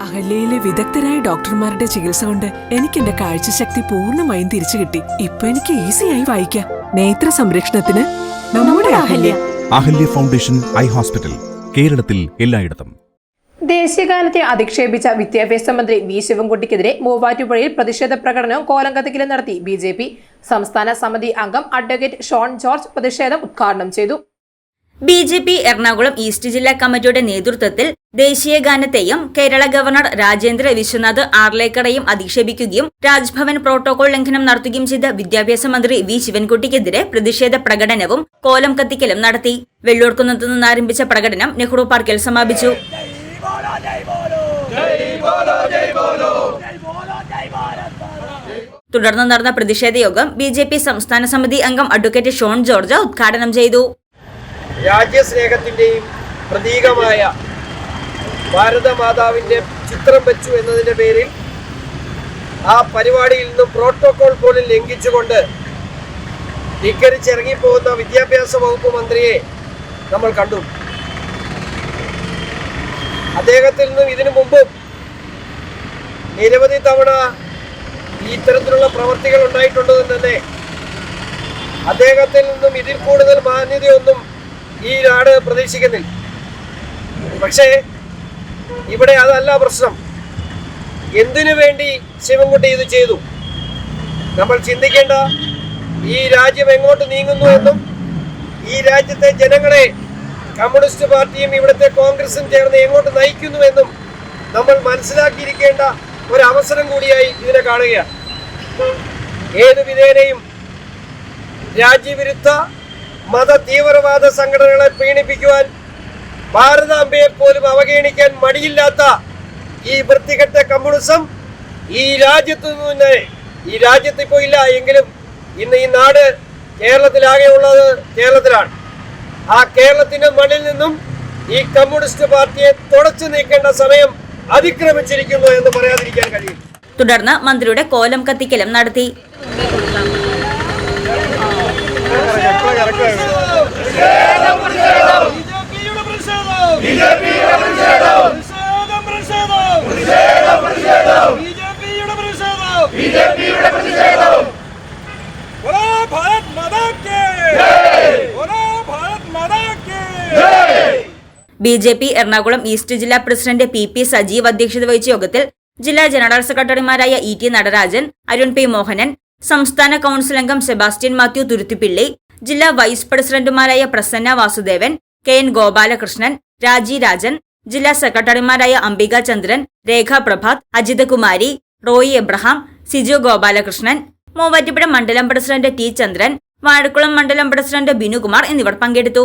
അഹല്യയിലെ വിദഗ്ധരായ ഡോക്ടർമാരുടെ ചികിത്സ കൊണ്ട് എനിക്ക് എന്റെ കാഴ്ചശക്തി പൂർണമായും തിരിച്ചു കിട്ടി. ഇപ്പൊ എനിക്ക് ഈസിയായി വായിക്കാം. നേത്ര സംരക്ഷണത്തിന് നമ്മുടെ Ahalya. Ahalya foundation eye hospital കേരളത്തിൽ എല്ലായിടത്തും. ദേശീയകാലത്തെ അധിക്ഷേപിച്ച വിദ്യാഭ്യാസ മന്ത്രി വി ശിവൻകുട്ടിക്കെതിരെ മൂവാറ്റുപുഴയിൽ പ്രതിഷേധ പ്രകടനം കോലങ്കത്തിക്കിലും നടത്തി ബി ജെ പി. സംസ്ഥാന സമിതി അംഗം അഡ്വക്കേറ്റ് ഷോൺ ജോർജ് പ്രതിഷേധം ഉദ്ഘാടനം ചെയ്തു. B J P Ernakulam east ജില്ലാ കമ്മിറ്റിയുടെ നേതൃത്വത്തിൽ ദേശീയ ഗാനത്തെയും കേരള ഗവർണർ രാജേന്ദ്ര വിശ്വനാഥ് ആർലേക്കടയും അധിക്ഷേപിക്കുകയും രാജ്ഭവൻ പ്രോട്ടോകോൾ ലംഘനം നടത്തുകയും ചെയ്ത വിദ്യാഭ്യാസ മന്ത്രി വി ശിവൻകുട്ടിക്കെതിരെ പ്രതിഷേധ പ്രകടനവും കോലം കത്തിക്കലും നടത്തി. വെള്ളൂർക്കുന്നത്തു നിന്ന് ആരംഭിച്ച പ്രകടനം നെഹ്റു പാർക്കിൽ സമാപിച്ചു. തുടർന്ന് നടന്ന പ്രതിഷേധ യോഗം ബി ജെ പി സംസ്ഥാന സമിതി അംഗം അഡ്വക്കേറ്റ് ഷോൺ ജോർജ് ഉദ്ഘാടനം ചെയ്തു. രാജ്യസ്നേഹത്തിന്റെയും പ്രതീകമായ ഭാരതമാതാവിന്റെ ചിത്രം വെച്ചു എന്നതിന്റെ പേരിൽ ആ പരിപാടിയിൽ നിന്നും പ്രോട്ടോകോൾ പോലും ലംഘിച്ചുകൊണ്ട് ധിക്കരിച്ചിറങ്ങിപ്പോകുന്ന വിദ്യാഭ്യാസ വകുപ്പ് മന്ത്രിയെ നമ്മൾ കണ്ടു. അദ്ദേഹത്തിൽ നിന്നും ഇതിനു മുമ്പും നിരവധി തവണ ഇത്തരത്തിലുള്ള പ്രവർത്തികൾ ഉണ്ടായിട്ടുണ്ടെന്ന് തന്നെ അദ്ദേഹത്തിൽ നിന്നും ഇതിൽ കൂടുതൽ മാന്യതയൊന്നും ഈ നാട് പ്രതീക്ഷിക്കുന്നില്ല. പക്ഷേ ഇവിടെ അതല്ല പ്രശ്നം. എന്തിനു വേണ്ടി ശിവൻകുട്ടി ഇത് ചെയ്തു? നമ്മൾ ചിന്തിക്കേണ്ട ഈ രാജ്യം എങ്ങോട്ട് നീങ്ങുന്നു എന്നും ഈ രാജ്യത്തെ ജനങ്ങളെ കമ്മ്യൂണിസ്റ്റ് പാർട്ടിയും ഇവിടുത്തെ കോൺഗ്രസും ചേർന്ന് എങ്ങോട്ട് നയിക്കുന്നു എന്നും നമ്മൾ മനസ്സിലാക്കിയിരിക്കേണ്ട ഒരു അവസരം കൂടിയായി ഇതിനെ കാണുകയാണ്. ഏത് വിധേനയും രാജ്യവിരുദ്ധ മത തീവ്രവാദ സംഘടനകളെ പ്രീണിപ്പിക്കുവാൻ ഭാരതാംബയെ പോലും അവഗണിക്കാൻ മടിയില്ലാത്ത ഈ വൃത്തികെട്ട കമ്മ്യൂണിസം ഈ രാജ്യത്ത് നിന്ന് ഈ രാജ്യത്ത് ഇപ്പോൾ ഇല്ല എങ്കിലും ഇന്ന് ഈ നാട് കേരളത്തിലാകെ ഉള്ളത് കേരളത്തിലാണ്. ആ കേരളത്തിന്റെ മണ്ണിൽ നിന്നും ഈ കമ്മ്യൂണിസ്റ്റ് പാർട്ടിയെ തുടച്ചു നീക്കേണ്ട സമയം അതിക്രമിച്ചിരിക്കുന്നു എന്ന് പറയാതിരിക്കാൻ കഴിയും തുടർന്ന് മന്ത്രിയുടെ കോലം കത്തിക്കലും നടത്തി. B J P Ernakulam east ജില്ലാ പ്രസിഡന്റ് പി പി സജീവ് അധ്യക്ഷത വഹിച്ച യോഗത്തിൽ ജില്ലാ ജനറൽ സെക്രട്ടറിമാരായ E T Natarajan Arun P Mohanan സംസ്ഥാന കൌൺസിൽ അംഗം സെബാസ്റ്റ്യൻ മാത്യു തുരുത്തിപ്പിള്ളി ജില്ലാ വൈസ് പ്രസിഡന്റുമാരായ പ്രസന്ന വാസുദേവൻ കെ എൻ ഗോപാലകൃഷ്ണൻ രാജി രാജൻ ജില്ലാ സെക്രട്ടറിമാരായ അംബിക ചന്ദ്രൻ രേഖ പ്രഭാത് അജിത് കുമാരി റോയി എബ്രഹാം സിജു ഗോപാലകൃഷ്ണൻ മൂവാറ്റുപുഴ മണ്ഡലം പ്രസിഡന്റ് ടി ചന്ദ്രൻ വാഴക്കുളം മണ്ഡലം പ്രസിഡന്റ് ബിനുകുമാർ എന്നിവർ പങ്കെടുത്തു.